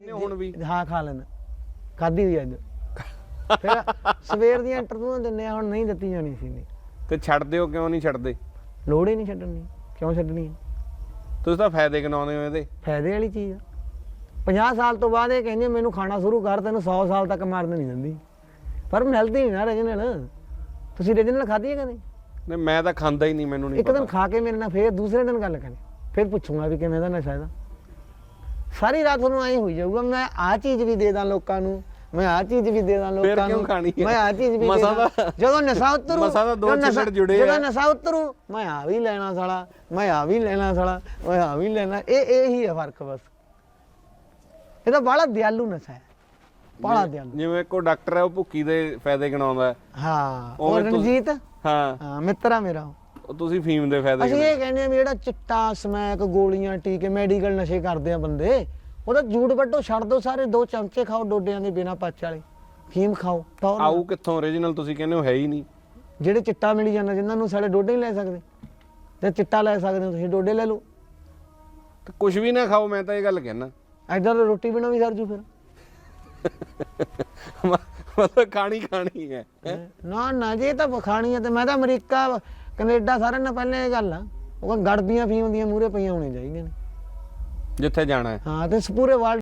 ਨੇ ਹੁਣ ਵੀ। ਹਾਂ ਖਾ ਲੈਂਦਾ। ਖਾਦੀ ਹੋਈ ਅੱਜ। ਫਿਰ ਸਵੇਰ ਦੀਆਂ ਇੰਟਰਵਿਊਆਂ ਦਿੰਦੇ ਆ ਹੁਣ ਨਹੀਂ ਦਿੱਤੀ ਜਾਣੀ ਸੀ ਨਹੀਂ ਤੇ ਛੱਡਦੇ ਹੋ ਕਿਉਂ ਨਹੀਂ ਛੱਡਦੇ? ਲੋੜ ਹੀ ਨਹੀਂ ਛੱਡਣੀ ਕਿਉਂ ਛੱਡਣੀ? ਤੁਸੀਂ ਤਾਂ ਫਾਇਦੇ ਗਿਣਾਉਂਦੇ ਹੋ ਇਹਦੇ। ਫਾਇਦੇ ਵਾਲੀ ਚੀਜ਼ ਆ। 50 ਸਾਲ ਤੋਂ ਬਾਅਦ ਇਹ ਕਹਿੰਦੇ ਮੈਨੂੰ ਖਾਣਾ ਸ਼ੁਰੂ ਕਰ ਤੈਨੂੰ 100 ਸਾਲ ਤੱਕ ਮਾਰਨ ਨਹੀਂ ਦਿੰਦੀ। ਪਰ ਮਿਲਦੀ ਨਹੀਂ ਨਾ ਰਜਨਲ। ਤੁਸੀਂ ਰਜਨਲ ਖਾਧੀ ਹੈ ਕਦੇ? ਨਹੀਂ ਮੈਂ ਤਾਂ ਖਾਂਦਾ ਹੀ ਨਹੀਂ ਮੈਨੂੰ ਨਹੀਂ ਇੱਕ ਦਿਨ ਖਾ ਕੇ ਮੇਰੇ ਨਾਲ ਫੇਰ ਦੂਸਰੇ ਦਿਨ ਗੱਲ ਕਰੇ। ਫਿਰ ਪੁੱਛੂੰਗਾ ਵੀ ਕਿਵੇਂ ਦਾ ਨਸ਼ਾ ਇਹਦਾ। ਸਾਰੀ ਰਾਤ ਤੁਹਾਨੂੰ ਐਂ ਹੋਈ ਜਾਊਗਾ ਮੈਂ ਆਹ ਚੀਜ਼ ਵੀ ਦੇ ਦਾਂ ਲੋਕਾਂ ਨੂੰ ਮੈਂ ਆਹ ਚੀਜ਼ ਵੀ ਦੇ ਦਾਂ ਲੋਕਾਂ ਕਿਉਂ ਨੂੰ ਖਾਣੀ ਹੈ? ਮੈਂ ਆਹ ਚੀਜ਼ ਵੀ ਦੇ ਮਸਾਂ ਦਾਂ ਦਾ- ਜਦੋਂ ਨਸ਼ਾ ਉਤਰੂ ਮਸਾਂ ਦਾ ਦੋ ਜਦੋਂ ਨਸ਼ਾ- ਚਿੱਕੜ ਜੁੜੇ ਜਦੋਂ ਆ। ਨਸ਼ਾ ਉਤਰੂ ਮੈਂ ਆ ਵੀ ਲੈਣਾ ਸਾਲਾ ਮੈਂ ਆ ਵੀ ਲੈਣਾ ਸਾਲਾ ਮੈਂ ਆ ਵੀ ਲੈਣਾ ਇਹ ਇਹ ਹੀ ਹੈ ਫ਼ਰਕ ਬਸ ਇਹਦਾ ਬੜਾ ਦਿਆਲੂ ਨਸ਼ਾ ਹੈ ਬੜਾ ਦਿਆਲੂ ਜਿਵੇਂ ਕੋ ਡਾਕਟਰ ਹੈ ਉਹ ਭੁੱਕੀ ਦੇ ਫਾਇਦੇ ਗਿਣਾਉਂਦਾ ਹੈ। ਹਾਂ ਉਹ ਉਵੇਂ ਤੁਸੀਂ- ਰਣਜੀਤ ਹਾਂ ਹਾਂ ਮਿੱਤਰ ਆ ਮੇਰਾ ਉਹ। ਉਹ ਤੁਸੀਂ ਫੀਮ ਦੇ ਫਾਇਦੇ ਅਸੀਂ ਇਹ ਕਹਿੰਦੇ ਆ ਵੀ ਜਿਹੜਾ ਚਿੱਟਾ ਸਮੈਕ ਗੋਲੀਆਂ ਟੀਕੇ ਮੈਡੀਕਲ ਨਸ਼ੇ ਕਰਦੇ ਆ ਬੰਦੇ ਉਹਦਾ ਜੂੜ ਵੱਟੋ ਛੱਡ ਦੋ ਸਾਰੇ ਦੋ ਚਮਚੇ ਖਾਓ ਡੋਡਿਆਂ ਦੇ ਬਿਨਾ ਪੱਚ ਵਾਲੇ। ਫੀਮ ਖਾਓ ਟੌਰ। ਆਊ ਕਿੱਥੋਂ? ਓਰੀਜਨਲ ਤੁਸੀਂ ਕਹਿੰਦੇ ਹੋ ਹੈ ਹੀ ਨਹੀਂ। ਜਿਹੜੇ ਚਿੱਟਾ ਮਿਲੀ ਜਾਂਦਾ ਜਿਨ੍ਹਾਂ ਨੂੰ ਸਾਡੇ ਡੋਡੇ ਨਹੀਂ ਲੈ ਸਕਦੇ ਜੇ ਚਿੱਟਾ ਲੈ ਸਕਦੇ ਹੋ ਤੁਸੀਂ ਡੋਡੇ ਲੈ ਲਓ। ਤੇ ਕੁਝ ਵੀ ਨਾ ਖਾਓ ਮੈਂ ਤਾਂ ਇਹ ਗੱਲ ਕਹਿਣਾ ਐਦਾਂ ਤਾਂ ਰੋਟੀ ਬਿਨਾ ਵੀ ਸਰ ਜੂ ਫਿਰ। ਮਤਲਬ ਖਾਣੀ ਖਾਣੀ ਹੈ ਨਾ ਨਾ ਜੇ ਤਾਂ ਖਾਣੀ ਹੈ ਤੇ ਮੈਂ ਤਾਂ ਅਮਰੀਕਾ ਕੈਨੇਡਾ ਸਾਰਿਆਂ ਨਾਲ ਪਹਿਲਾਂ ਇਹ ਗੱਲ ਆ। ਉਹ ਗੜਦੀਆਂ ਫੀਮ ਦੀਆਂ ਮੂਰੇ ਪਈਆਂ ਹੋਣੀਆਂ ਚਾਹੀਦੀਆਂ ਨੇ। ਜਿੱਥੇ ਜਾਣਾ ਹੈ। ਹਾਂ ਤੇ ਪੂਰੇ ਵਰਲਡ